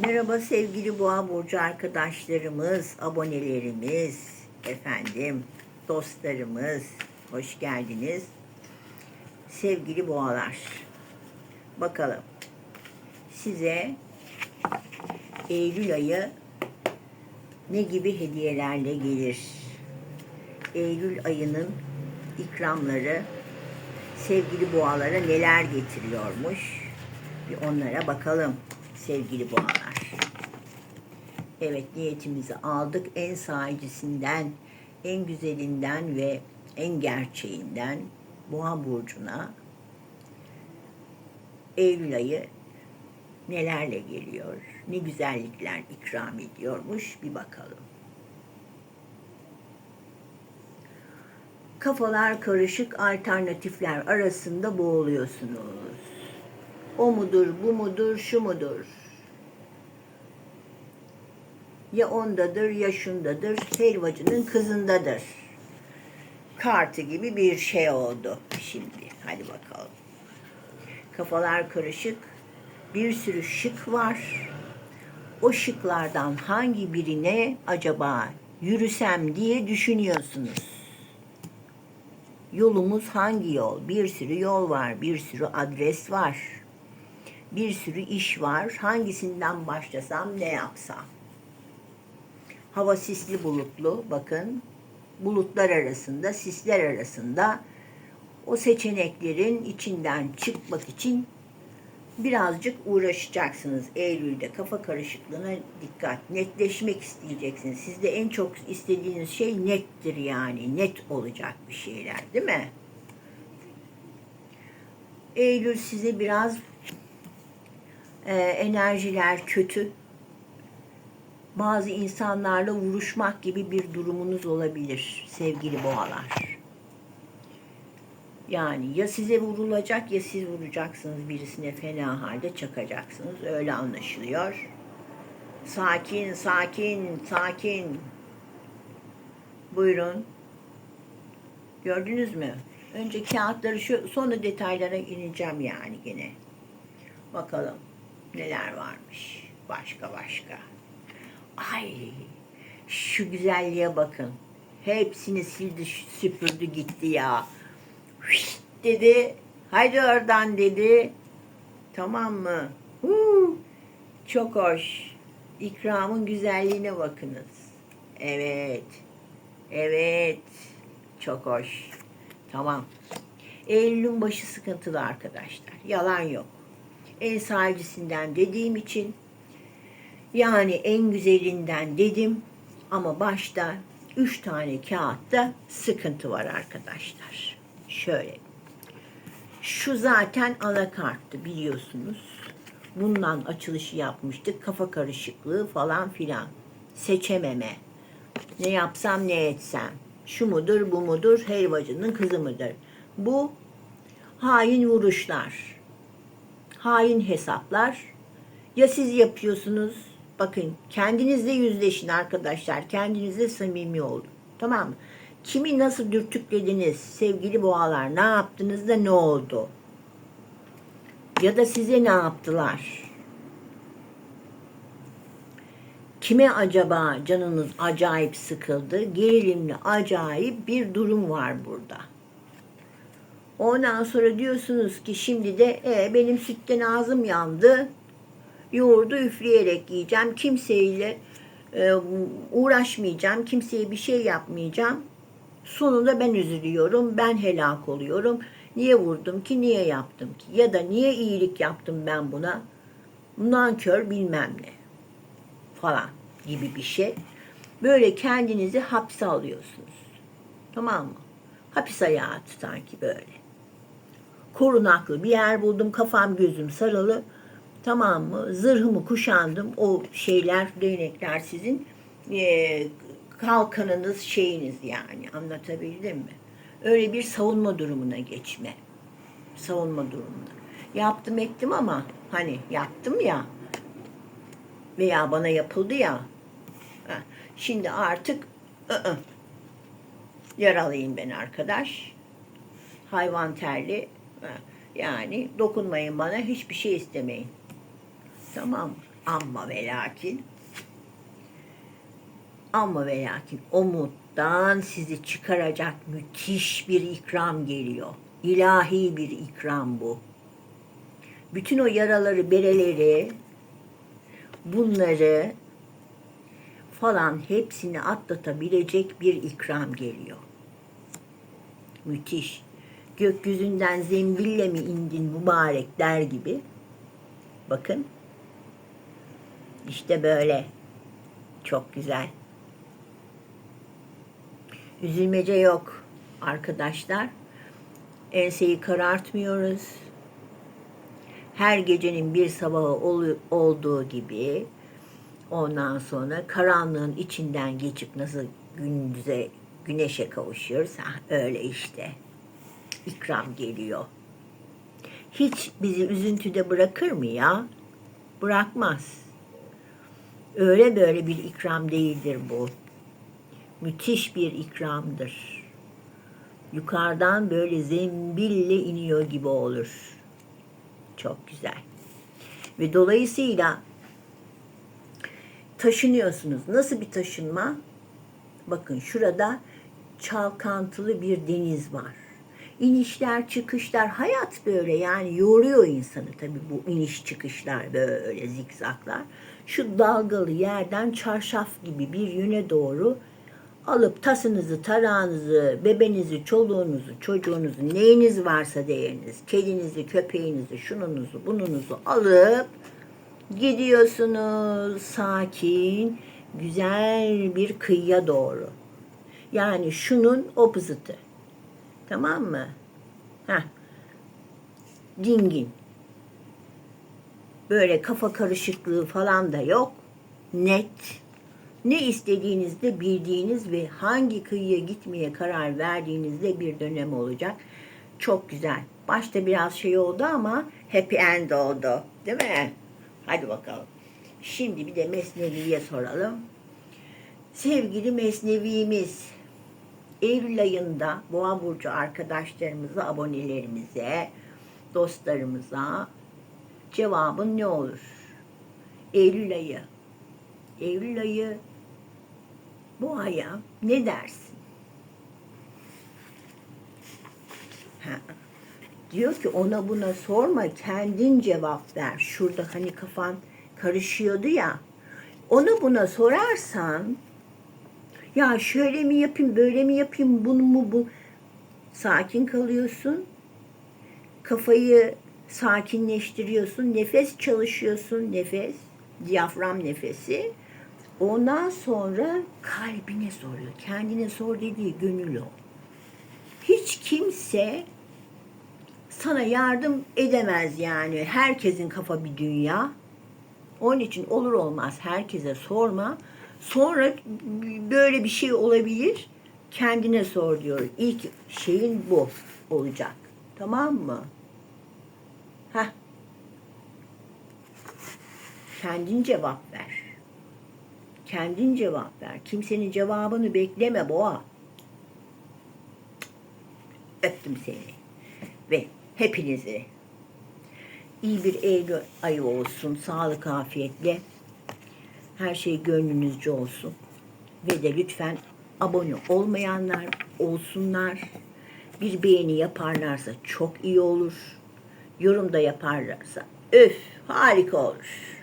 Merhaba sevgili Boğa Burcu arkadaşlarımız, abonelerimiz, efendim, dostlarımız, hoş geldiniz. Sevgili boğalar, bakalım size Eylül ayı ne gibi hediyelerle gelir? Eylül ayının ikramları sevgili boğalara neler getiriyormuş? Bir onlara bakalım sevgili boğalar. Evet niyetimizi aldık. En sahicisinden, en güzelinden ve en gerçeğinden Boğa burcuna Eylül ayı nelerle geliyor? Ne güzellikler ikram ediyormuş bir bakalım. Kafalar karışık alternatifler arasında boğuluyorsunuz. O mudur, bu mudur, şu mudur? Ya ondadır ya şundadır, helvacının kızındadır. Kartı gibi bir şey oldu şimdi. Hadi bakalım. Kafalar karışık. Bir sürü şık var. O şıklardan hangi birine acaba yürüsem diye düşünüyorsunuz. Yolumuz hangi yol? Bir sürü yol var, bir sürü adres var. Bir sürü iş var. Hangisinden başlasam, ne yapsam? Hava sisli bulutlu, bakın. Bulutlar arasında, sisler arasında o seçeneklerin içinden çıkmak için birazcık uğraşacaksınız. Eylül'de kafa karışıklığına dikkat. Netleşmek isteyeceksiniz. Sizde en çok istediğiniz şey nettir yani. Net olacak bir şeyler değil mi? Eylül size biraz e, enerjiler kötü. Bazı insanlarla vuruşmak gibi bir durumunuz olabilir sevgili boğalar. Yani ya size vurulacak ya siz vuracaksınız birisine fena halde çakacaksınız. Öyle anlaşılıyor. Sakin, sakin, sakin. Buyurun. Gördünüz mü? Önce kağıtları şu sonra detaylara ineceğim yani gene. Bakalım neler varmış. Başka başka. Ay şu güzelliğe bakın. Hepsini sildi süpürdü gitti ya. Hışt dedi. Haydi oradan dedi. Tamam mı? Huu, çok hoş. İkramın güzelliğine bakınız. Evet. Evet. Çok hoş. Tamam. Eylül'ün başı sıkıntılı arkadaşlar. Yalan yok. En sahicisinden dediğim için yani en güzelinden dedim ama başta üç tane kağıtta sıkıntı var arkadaşlar. Şöyle. Şu zaten anakarttı biliyorsunuz. Bundan açılışı yapmıştık. Kafa karışıklığı falan filan. Seçememe. Ne yapsam ne etsem. Şu mudur bu mudur helvacının kızı mıdır? Bu hain vuruşlar. Hain hesaplar. Ya siz yapıyorsunuz bakın kendinizle yüzleşin arkadaşlar. Kendinizle samimi olun. Tamam mı? Kimi nasıl dürtüklediniz sevgili boğalar? Ne yaptınız da ne oldu? Ya da size ne yaptılar? Kime acaba canınız acayip sıkıldı? Gerilimli acayip bir durum var burada. Ondan sonra diyorsunuz ki şimdi de e, benim sütten ağzım yandı. Yoğurdu üfleyerek yiyeceğim. Kimseyle e, uğraşmayacağım. Kimseye bir şey yapmayacağım. Sonunda ben üzülüyorum. Ben helak oluyorum. Niye vurdum ki? Niye yaptım ki? Ya da niye iyilik yaptım ben buna? Nankör bilmem ne. Falan gibi bir şey. Böyle kendinizi hapse alıyorsunuz. Tamam mı? Hapis hayatı sanki böyle. Korunaklı bir yer buldum. Kafam gözüm sarılı. Tamam mı? Zırhımı kuşandım. O şeyler, değnekler sizin e, kalkanınız, şeyiniz yani. Anlatabildim mi? Öyle bir savunma durumuna geçme. Savunma durumuna. Yaptım ettim ama hani yaptım ya veya bana yapıldı ya. Şimdi artık ı-ı, yaralıyım ben arkadaş. Hayvan terli. Yani dokunmayın bana hiçbir şey istemeyin. Tamam mı? Amma ve lakin ama ve lakin umuttan sizi çıkaracak müthiş bir ikram geliyor. İlahi bir ikram bu. Bütün o yaraları, bereleri, bunları falan hepsini atlatabilecek bir ikram geliyor. Müthiş. Gökyüzünden zembille mi indin mübarek der gibi. Bakın. İşte böyle. Çok güzel. Üzülmece yok arkadaşlar. Enseyi karartmıyoruz. Her gecenin bir sabahı olu- olduğu gibi ondan sonra karanlığın içinden geçip nasıl gündüze, güneşe kavuşuyoruz. Öyle işte. İkram geliyor. Hiç bizi üzüntüde bırakır mı ya? Bırakmaz. Öyle böyle bir ikram değildir bu müthiş bir ikramdır. Yukarıdan böyle zembille iniyor gibi olur. Çok güzel. Ve dolayısıyla taşınıyorsunuz. Nasıl bir taşınma? Bakın şurada çalkantılı bir deniz var. İnişler, çıkışlar, hayat böyle yani yoruyor insanı tabii bu iniş çıkışlar böyle zikzaklar. Şu dalgalı yerden çarşaf gibi bir yöne doğru alıp tasınızı, tarağınızı, bebenizi, çoluğunuzu, çocuğunuzu, neyiniz varsa değeriniz, kedinizi, köpeğinizi, şununuzu, bununuzu alıp gidiyorsunuz sakin, güzel bir kıyıya doğru. Yani şunun opposite'ı. Tamam mı? Heh. Dingin. Böyle kafa karışıklığı falan da yok. Net ne istediğinizde bildiğiniz ve hangi kıyıya gitmeye karar verdiğinizde bir dönem olacak. Çok güzel. Başta biraz şey oldu ama happy end oldu. Değil mi? Hadi bakalım. Şimdi bir de Mesnevi'ye soralım. Sevgili Mesnevimiz, Eylül ayında Boğa Burcu arkadaşlarımıza, abonelerimize, dostlarımıza cevabın ne olur? Eylül ayı. Eylül ayı bu aya ne dersin? Ha. Diyor ki ona buna sorma kendin cevap ver. Şurada hani kafan karışıyordu ya. Ona buna sorarsan ya şöyle mi yapayım böyle mi yapayım bunu mu bu sakin kalıyorsun. Kafayı sakinleştiriyorsun. Nefes çalışıyorsun. Nefes. Diyafram nefesi. Ondan sonra kalbine soruyor. Kendine sor dediği gönül o. Hiç kimse sana yardım edemez yani. Herkesin kafa bir dünya. Onun için olur olmaz herkese sorma. Sonra böyle bir şey olabilir. Kendine sor diyor. İlk şeyin bu olacak. Tamam mı? Heh. Kendin cevap ver. Kendin cevap ver. Kimsenin cevabını bekleme boğa. Öptüm seni. Ve hepinizi iyi bir Eylül ayı olsun. Sağlık, afiyetle. Her şey gönlünüzce olsun. Ve de lütfen abone olmayanlar olsunlar. Bir beğeni yaparlarsa çok iyi olur. Yorum da yaparlarsa öf harika olur.